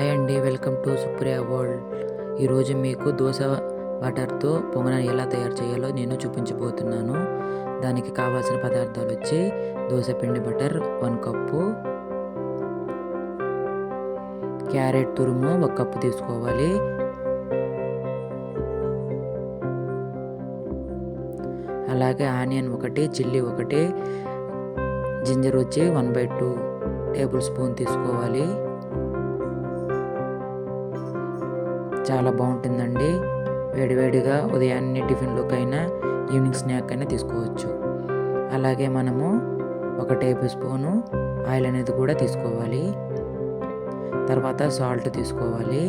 Hi అండి welcome to Supriya world. ఈరోజు మీకు దోశ బటర్తో పొంగనాన్ని ఎలా తయారు చేయాలో నేను చూపించబోతున్నాను. దానికి కావాల్సిన పదార్థాలు వచ్చి దోశ పిండి బటర్ వన్ కప్పు క్యారెట్ తురుము ఒక కప్పు తీసుకోవాలి. అలాగే ఆనియన్ ఒకటి చిల్లీ ఒకటి జింజర్ వచ్చి one by two tablespoon తీసుకోవాలి. చాలా బాగుంటుందండి. వేడివేడిగా ఉదయాన్నే టిఫిన్లోకైనా ఈవినింగ్ స్నాక్ అయినా తీసుకోవచ్చు. అలాగే మనము ఒక టేబుల్ స్పూను ఆయిల్ అనేది కూడా తీసుకోవాలి. తర్వాత సాల్ట్ తీసుకోవాలి.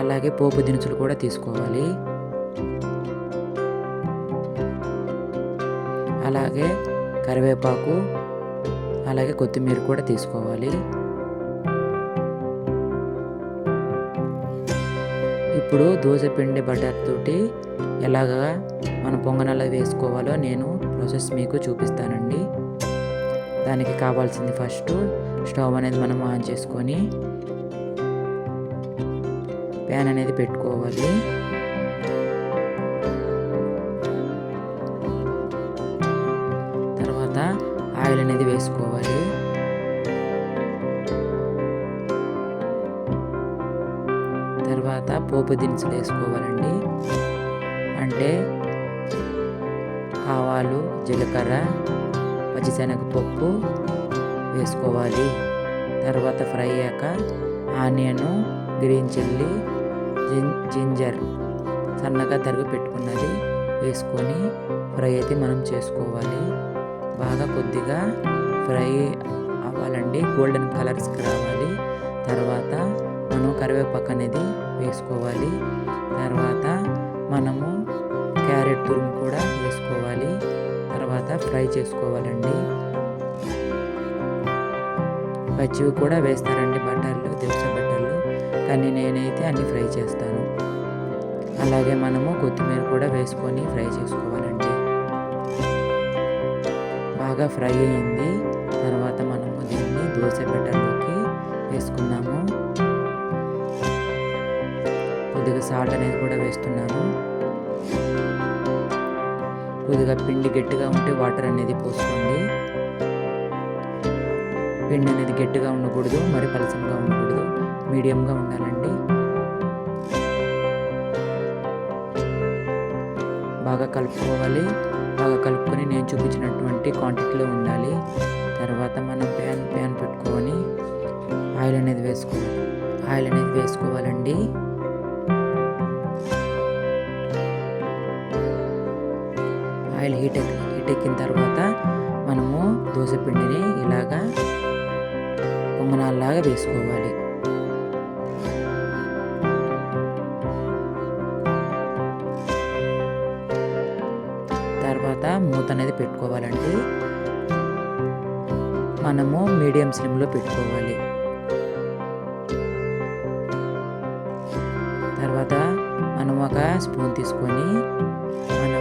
అలాగే పోపు దినుసులు కూడా తీసుకోవాలి. అలాగే కరివేపాకు అలాగే కొత్తిమీర కూడా తీసుకోవాలి. ఇప్పుడు దోశ పిండి బటర్ తోటి ఎలాగా మన పొంగనాలు వేసుకోవాలో నేను ప్రాసెస్ మీకు చూపిస్తానండి. దానికి కావాల్సింది ఫస్ట్ స్టవ్ అనేది మనం ఆన్ చేసుకొని ప్యాన్ అనేది పెట్టుకోవాలి. తర్వాత ఆయిల్ అనేది వేసుకోవాలి. తర్వాత పోపు దినుసులు వేసుకోవాలండి. అంటే ఆవాలు జీలకర్ర పచ్చిశనగపప్పు వేసుకోవాలి. తర్వాత ఫ్రై అయ్యాక ఆనియను గ్రీన్ చిల్లీ జింజర్ సన్నగా తరిగి పెట్టుకున్నది వేసుకొని ఫ్రై అయితే మనం చేసుకోవాలి. బాగా కొద్దిగా ఫ్రై అవ్వాలండి. గోల్డెన్ కలర్స్కి రావాలి. తర్వాత మనం కరివేపాకు అనేది వేసుకోవాలి. తర్వాత మనము క్యారెట్ తురుము కూడా వేసుకోవాలి. తర్వాత ఫ్రై చేసుకోవాలండి. పచ్చివి కూడా వేస్తారండి బటర్లు దోశ బటర్లు కానీ నేనైతే అన్ని ఫ్రై చేస్తాను. అలాగే మనము కొత్తిమీర కూడా వేసుకొని ఫ్రై చేసుకోవాలండి. బాగా ఫ్రై అయింది. తర్వాత మనము దీన్ని దోశ బటర్లోకి వేసుకుందాం. సాల్ట్ అనేది కూడా వేస్తున్నాను. కొద్దిగా పిండి గట్టిగా ఉంటే వాటర్ అనేది పోసుకోండి. పిండి అనేది గట్టిగా ఉండకూడదు మరి పలసంగా ఉండకూడదు. మీడియంగా ఉండాలండి. బాగా కలుపుకోవాలి. బాగా కలుపుకొని నేను చూపించినటువంటి క్వాంటిటీలో ఉండాలి. తర్వాత మనం ప్యాన్ ప్యాన్ పెట్టుకొని ఆయిల్ అనేది వేసుకోవాలి. ఆయిల్ అనేది వేసుకోవాలండి. ఆయిల్ హీట్ హీట్ ఎక్కిన తర్వాత మనము దోశ పిండిని ఇలాగా పొంగనాల్లాగా వేసుకోవాలి. తర్వాత మూత అనేది పెట్టుకోవాలండి. మనము మీడియం స్లిమ్లో పెట్టుకోవాలి. తర్వాత మనం ఒక స్పూన్ తీసుకొని మనం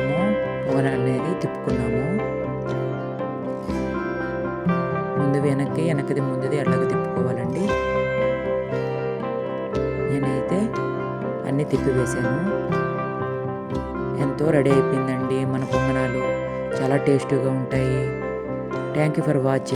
పొగనాలు అనేది తిప్పుకున్నాము. ముందు వెనక్కి వెనకది ముందుది అట్లాగే తిప్పుకోవాలండి. నేనైతే అన్నీ తిప్పి వేసాను ఎంతో రెడీ అయిపోయిందండి మన పొంగనాలు. చాలా టేస్టీగా ఉంటాయి. Thank you for watching